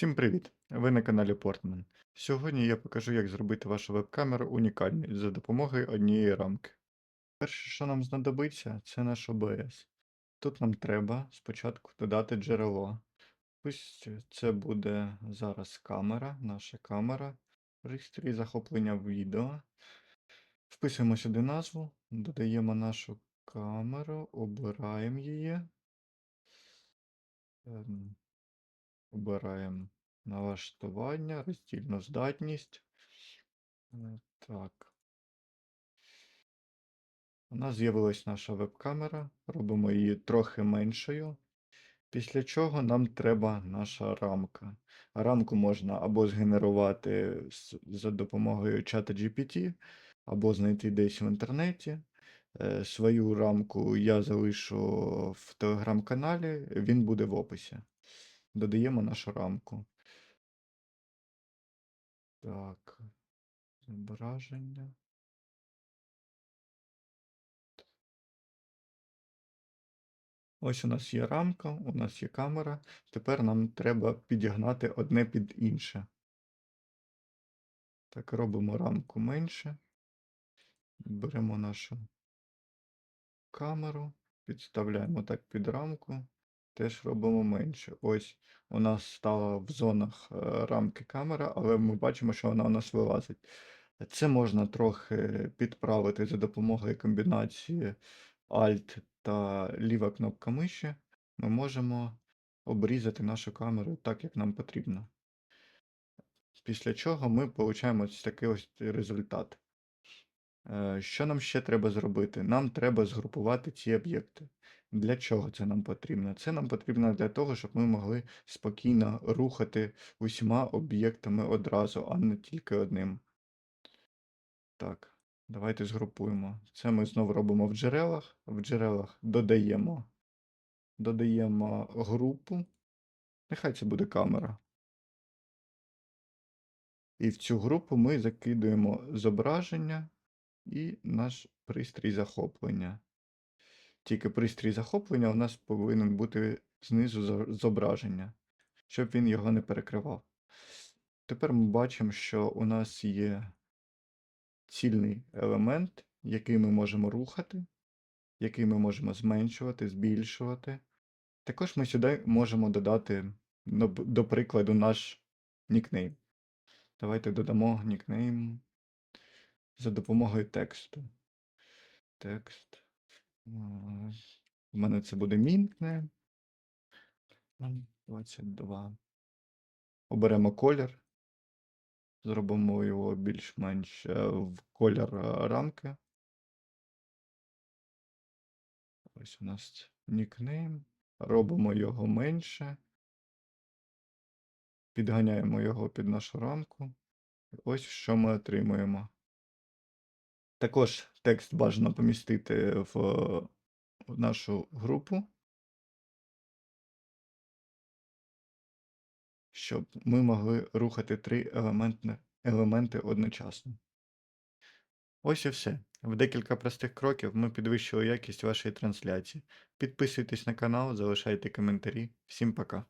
Всім привіт! Ви на каналі Portman. Сьогодні я покажу, як зробити вашу веб-камеру унікальною за допомогою однієї рамки. Перше, що нам знадобиться, це наш OBS. Тут нам треба спочатку додати джерело. Ось це буде зараз камера, наша камера, пристрій захоплення відео. Вписуємо сюди назву, додаємо нашу камеру, обираємо її. Обираємо налаштування, роздільну здатність. Так. У нас з'явилась наша веб-камера. Робимо її трохи меншою. Після чого нам треба наша рамка. Рамку можна або згенерувати за допомогою чата GPT, або знайти десь в інтернеті. Е, Свою рамку я залишу в телеграм-каналі, він буде в описі. Додаємо нашу рамку. Так, зображення. Ось у нас є рамка, у нас є камера. Тепер нам треба підігнати одне під інше. Так, робимо рамку менше. Беремо нашу камеру, підставляємо так під рамку. Теж робимо менше. Ось у нас стала в зонах е, рамки камера, але ми бачимо, що вона у нас вилазить. Це можна трохи підправити за допомогою комбінації Alt та ліва кнопка миші. Ми можемо обрізати нашу камеру так, як нам потрібно. Після чого ми отримуємо ось такий ось результат. Е, Що нам ще треба зробити? Нам треба згрупувати ці об'єкти. Для чого це нам потрібно? Це нам потрібно для того, щоб ми могли спокійно рухати усіма об'єктами одразу, а не тільки одним. Так, давайте згрупуємо. Це ми знову робимо в джерелах. В джерелах додаємо, додаємо групу. Нехай це буде камера. І в цю групу ми закидуємо зображення і наш пристрій захоплення. Тільки пристрій захоплення у нас повинен бути знизу зображення, щоб він його не перекривав. Тепер ми бачимо, що у нас є цільний елемент, який ми можемо рухати, який ми можемо зменшувати, збільшувати. Також ми сюди можемо додати, до прикладу, наш нікнейм. Давайте додамо нікнейм за допомогою тексту. Текст. У мене це буде мінкне. 22. Оберемо колір. Зробимо його більш-менш е, в колір е, рамки. Ось у нас нікнейм. Робимо його менше. Підганяємо його під нашу рамку. Ось що ми отримуємо. Також текст бажано помістити в, е, в нашу групу, щоб ми могли рухати три елементне, елементи одночасно. Ось і все. В декілька простих кроків ми підвищили якість вашої трансляції. Підписуйтесь на канал, залишайте коментарі. Всім пока.